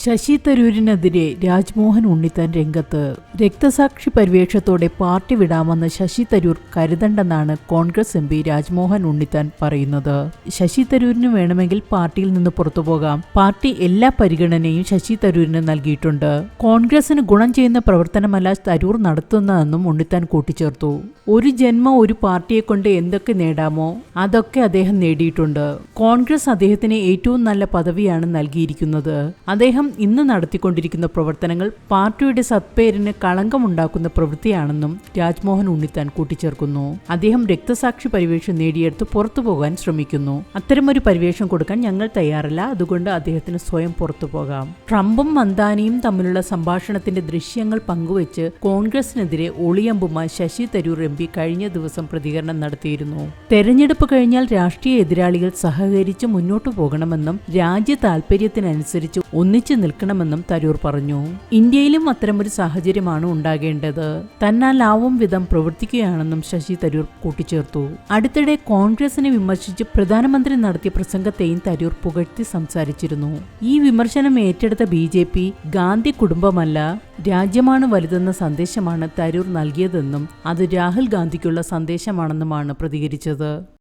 ശശി തരൂരിനെതിരെ രാജ്മോഹൻ ഉണ്ണിത്താൻ രംഗത്ത് രക്തസാക്ഷി പരിവേഷത്തോടെ പാർട്ടി വിടാമെന്ന് ശശി തരൂർ കരുതണ്ടെന്നാണ് കോൺഗ്രസ് എം പി രാജ്മോഹൻ ഉണ്ണിത്താൻ പറയുന്നത്. ശശി തരൂരിന് വേണമെങ്കിൽ പാർട്ടിയിൽ നിന്ന് പുറത്തുപോകാം പാർട്ടി എല്ലാ പരിഗണനയും ശശി തരൂരിന് നൽകിയിട്ടുണ്ട്. കോൺഗ്രസിന് ഗുണം ചെയ്യുന്ന പ്രവർത്തനമല്ല തരൂർ നടത്തുന്നതെന്നും ഉണ്ണിത്താൻ കൂട്ടിച്ചേർത്തു. ഒരു ജന്മം ഒരു പാർട്ടിയെ കൊണ്ട് എന്തൊക്കെ നേടാമോ അതൊക്കെ അദ്ദേഹം നേടിയിട്ടുണ്ട്. കോൺഗ്രസ് അദ്ദേഹത്തിന് ഏറ്റവും നല്ല പദവിയാണ് നൽകിയിരിക്കുന്നത്. അദ്ദേഹം ഇന്ന് നടത്തിക്കൊണ്ടിരിക്കുന്ന പ്രവർത്തനങ്ങൾ പാർട്ടിയുടെ സത്പേരിന് കളങ്കമുണ്ടാക്കുന്ന പ്രവൃത്തിയാണെന്നും രാജ്മോഹൻ ഉണ്ണിത്താൻ കൂട്ടിച്ചേർക്കുന്നു. അദ്ദേഹം രക്തസാക്ഷി പരിവേഷം നേടിയെടുത്ത് പുറത്തു പോകാൻ ശ്രമിക്കുന്നു. അത്തരമൊരു പരിവേഷം കൊടുക്കാൻ ഞങ്ങൾ തയ്യാറല്ല. അതുകൊണ്ട് അദ്ദേഹത്തിന് സ്വയം പുറത്തു പോകാം. ട്രംപും മന്ദാനിയും തമ്മിലുള്ള സംഭാഷണത്തിന്റെ ദൃശ്യങ്ങൾ പങ്കുവച്ച് കോൺഗ്രസിനെതിരെ ഒളിയമ്പുമായി ശശി തരൂർ എം പി കഴിഞ്ഞ ദിവസം പ്രതികരണം നടത്തിയിരുന്നു. തെരഞ്ഞെടുപ്പ് കഴിഞ്ഞാൽ രാഷ്ട്രീയ എതിരാളികൾ സഹകരിച്ച് മുന്നോട്ടു പോകണമെന്നും രാജ്യ താൽപര്യത്തിനനുസരിച്ച് ഒന്നിച്ചു നിൽക്കണമെന്നും തരൂർ പറഞ്ഞു. ഇന്ത്യയിലും അത്തരമൊരു സാഹചര്യമാണ് ഉണ്ടാകേണ്ടത്. തന്നാലാവും വിധം പ്രവർത്തിക്കുകയാണെന്നും ശശി തരൂർ കൂട്ടിച്ചേർത്തു. അടുത്തിടെ കോൺഗ്രസിനെ വിമർശിച്ച് പ്രധാനമന്ത്രി നടത്തിയ പ്രസംഗത്തെയും തരൂർ പുകഴ്ത്തി സംസാരിച്ചിരുന്നു. ഈ വിമർശനം ഏറ്റെടുത്ത ബി ജെ പി ഗാന്ധി കുടുംബമല്ല രാജ്യമാണ് വലുതെന്ന സന്ദേശമാണ് തരൂർ നൽകിയതെന്നും അത് രാഹുൽ ഗാന്ധിക്കുള്ള സന്ദേശമാണെന്നുമാണ് പ്രതികരിച്ചത്.